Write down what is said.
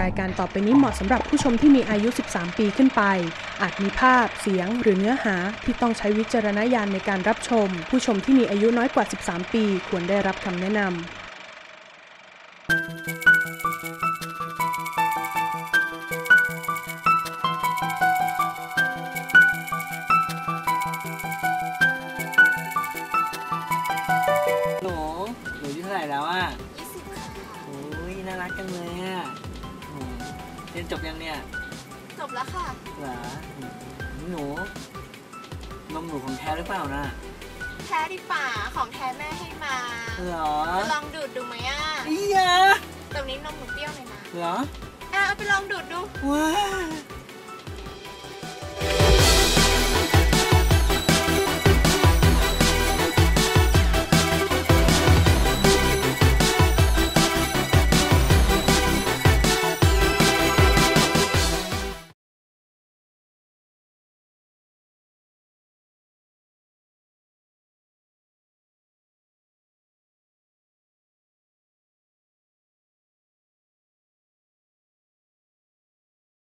รายการต่อไปนี้เหมาะสำหรับผู้ชมที่มีอายุ 13 ปีขึ้นไป อาจมีภาพ เสียง หรือเนื้อหาที่ต้องใช้วิจารณญาณในการรับชม ผู้ชมที่มีอายุน้อยกว่า 13 ปีควรได้รับคำแนะนำหนูหนูอายุเท่าไหร่แล้วอะยี่สิบค่ะโอ้ยน่ารักจังเลยอะ รียนจบยังเนี่ยจบแล้วค่ะ เหรออืมหนูนมหนูของแท้หรือเปล่านะแท้ดิป่าของแท้แม่ให้มา เหรอจะลองดูดดูไหมอะอียะตรงนี้นมหนูเปรี้ยวเลยนะเหรออะเอาไปลองดูดดูว้าว